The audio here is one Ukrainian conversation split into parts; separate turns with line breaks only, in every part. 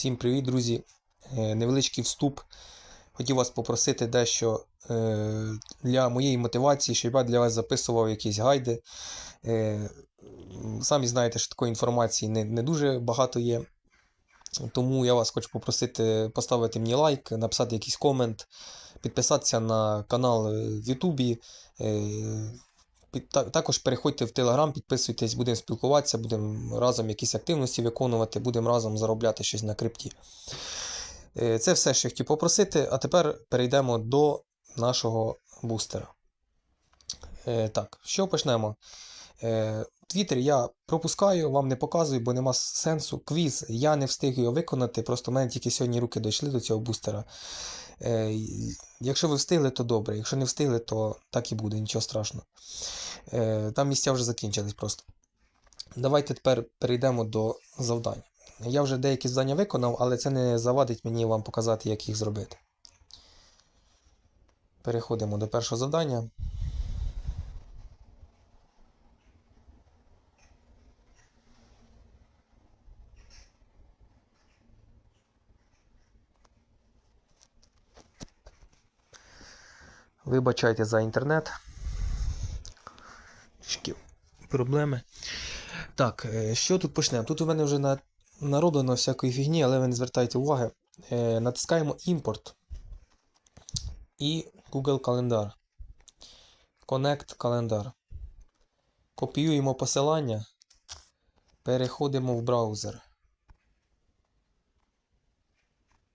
Всім привіт, друзі! Е, Невеличкий вступ. Хотів вас попросити дещо е, для моєї мотивації, щоб я для вас записував якісь гайди. Е, Самі знаєте, що такої інформації не, дуже багато є. Тому я вас хочу попросити поставити мені лайк, написати якийсь комент, підписатися на канал в Ютубі. Е, Також переходьте в Телеграм, підписуйтесь, будемо спілкуватися, будемо разом якісь активності виконувати, будемо разом заробляти щось на крипті. Е, Це все, що я хотів попросити. А тепер перейдемо до нашого бустера. Е, Так, що почнемо? Твіттер я пропускаю, вам не показую, бо нема сенсу. Квіз я не встиг його виконати, просто в мене тільки сьогодні руки дійшли до цього бустера. Е, Якщо ви встигли, то добре. Якщо не встигли, то так і буде, нічого страшного. Е, Там місця вже закінчились просто. Давайте тепер перейдемо до завдань. Я вже деякі завдання виконав, але це не завадить мені вам показати, як їх зробити. Переходимо до першого завдання. Вибачайте за інтернет. Трішки проблеми. Так, е, що тут почнемо? Тут у мене вже на, народено всякої фігні, але ви не звертайте уваги. Е, натискаємо імпорт і Google календар. Connect календар. Копіюємо посилання. Переходимо в браузер.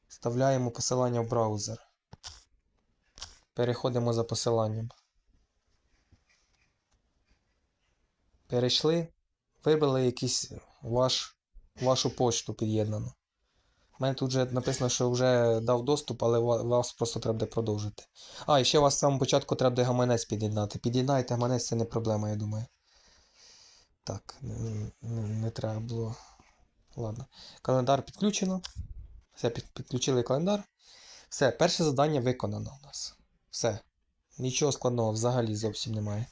Вставляємо посилання в браузер. Переходимо за посиланням. Перейшли. Вибрали якийсь ваш, вашу почту під'єднану. У мене тут вже написано, що вже дав доступ, але вас просто треба буде продовжити. А, і ще вас з самого початку треба буде гаманець під'єднати. Під'єднайте гаманець, це не проблема, я думаю. Так, не, не, не треба було. Ладно. Календар підключено. Все, підключили календар. Все, перше завдання виконано у нас. Все. Нічого складного взагалі зовсім немає.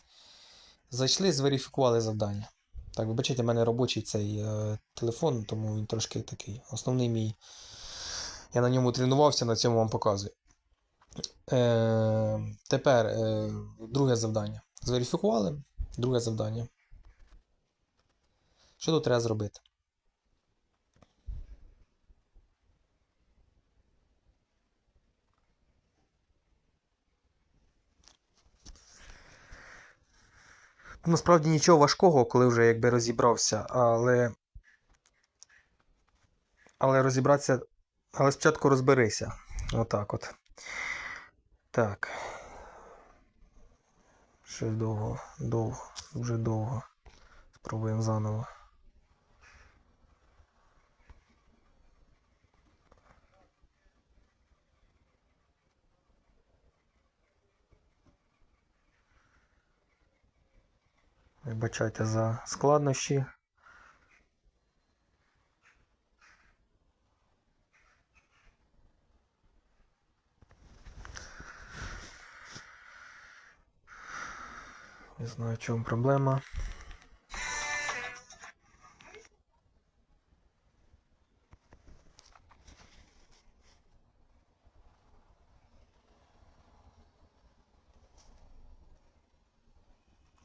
Зайшли, зверифікували завдання. Так, вибачайте, в мене робочий цей е, телефон, тому він трошки такий. Основний мій. Я на ньому тренувався, на цьому вам показую. Е, тепер е, друге завдання. Зверифікували. Друге завдання. Що тут треба зробити? Насправді нічого важкого, коли вже якби розібрався, але. Але розібратися. Але спочатку розберися. Отак от. Так. Ще довго, довго, дуже довго. Спробуємо заново. Вибачайте за складнощі. Не знаю, в чому проблема.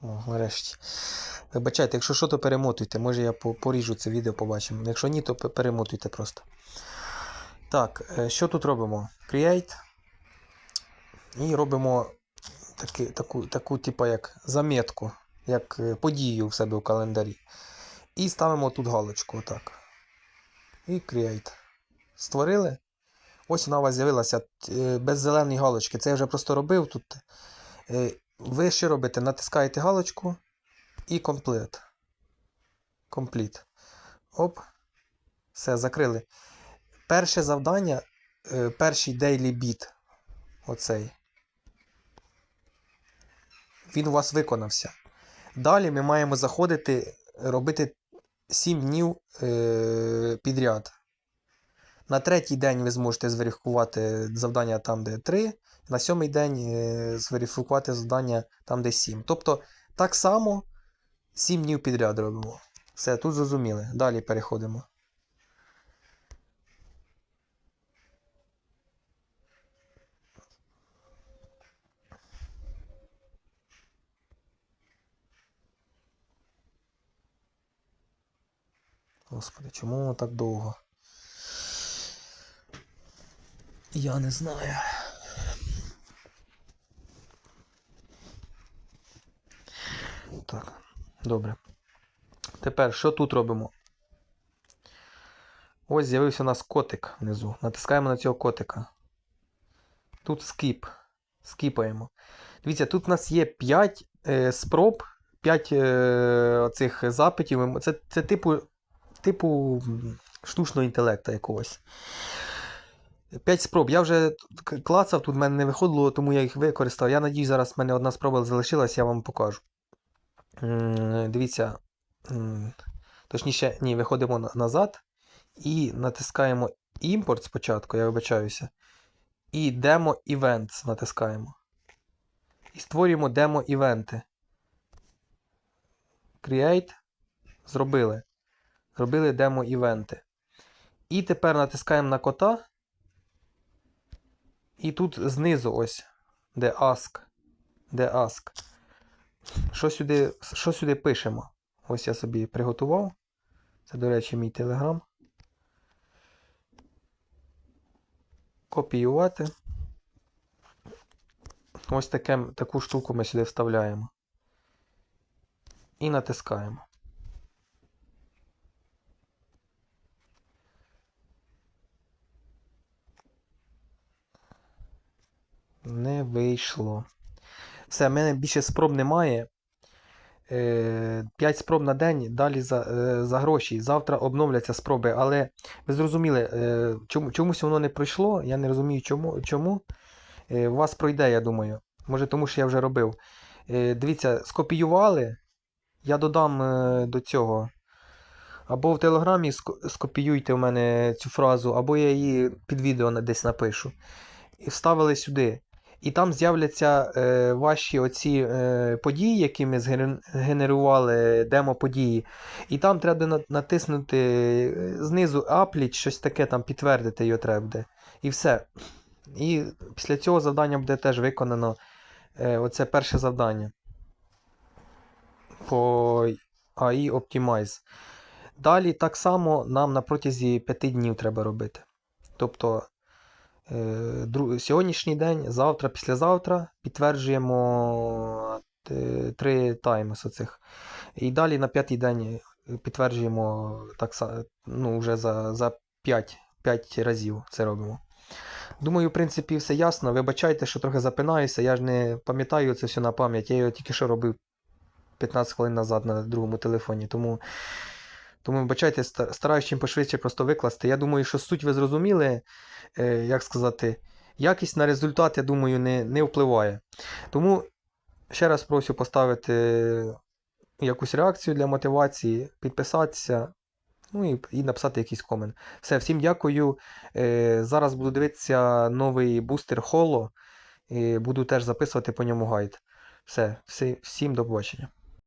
О, нарешті. Вибачайте, якщо що, то перемотуйте. Може я поріжу це відео, побачимо. Якщо ні, то перемотуйте просто. Так, е, що тут робимо? Create. І робимо таки, таку, таку, типу, як заметку, як е, подію в себе в календарі. І ставимо тут галочку. Отак. І Create. Створили. Ось вона у вас з'явилася е, без зеленої галочки. Це я вже просто робив тут. Ви що робите? Натискаєте галочку і Complete. Complete. Оп. Все, закрили. Перше завдання, е, перший daily beat. Оцей. Він у вас виконався. Далі ми маємо заходити, робити 7 днів е, підряд. На третій день ви зможете зверифікувати завдання там, де 3, на сьомий день е, зверифікувати завдання там, де 7. Тобто, так само 7 днів підряд робимо. Все, тут зрозуміли. Далі переходимо. Господи, чому воно так довго? Я не знаю. Так, добре. Тепер що тут робимо? Ось з'явився у нас котик внизу. Натискаємо на цього котика. Тут скіп. Скіпаємо. Дивіться, тут у нас є 5 е, спроб, 5 е, оцих запитів. Це, це типу, типу штучного інтелекту якогось. 5 спроб. Я вже клацав, тут в мене не виходило, тому я їх використав. Я надію, зараз в мене одна спроба залишилась, я вам покажу. Дивіться. Точніше, ні, виходимо назад і натискаємо імпорт спочатку, я вибачаюся. І демо Events натискаємо. І створюємо демо івенти. Create. Зробили. Зробили демо івенти. І тепер натискаємо на кота. І тут знизу ось, де ask. Де ask. Що сюди, що сюди пишемо? Ось я собі приготував. Це, до речі, мій телеграм. Копіювати. Ось таке, таку штуку ми сюди вставляємо. І натискаємо. Не вийшло. Все, в мене більше спроб немає. 5 спроб на день, далі за, е, за гроші. Завтра обновляться спроби. Але ви зрозуміли, е, чому, чомусь воно не пройшло. Я не розумію, чому. чому. Е, У вас пройде, я думаю. Може, тому що я вже робив. Е, Дивіться, скопіювали. Я додам е, до цього. Або в Телеграмі скопіюйте в мене цю фразу, або я її під відео десь напишу. І вставили сюди. І там з'являться е, ваші оці е, події, які ми згенерували, демо-події. І там треба натиснути е, знизу Applet, щось таке там підтвердити його треба буде. І все. І після цього завдання буде теж виконано е, оце перше завдання по AI Optimize. Далі так само нам на протязі 5 днів треба робити. Тобто сьогоднішній день, завтра, післязавтра підтверджуємо е, три таймес оцих. І далі на п'ятий день підтверджуємо так ну, вже за, за 5, 5 разів це робимо. Думаю, в принципі, все ясно. Вибачайте, що трохи запинаюся. Я ж не пам'ятаю це все на пам'ять. Я його тільки що робив 15 хвилин назад на другому телефоні. Тому, тому вибачайте, ста- стараюсь чим пошвидше просто викласти. Я думаю, що суть ви зрозуміли, е, як сказати, якість на результат, я думаю, не, не впливає. Тому ще раз прошу поставити якусь реакцію для мотивації, підписатися. Ну і, і написати якийсь комент. Все, всім дякую. Е, зараз буду дивитися новий бустер. І буду теж записувати по ньому гайд. Все, всі, всім до побачення.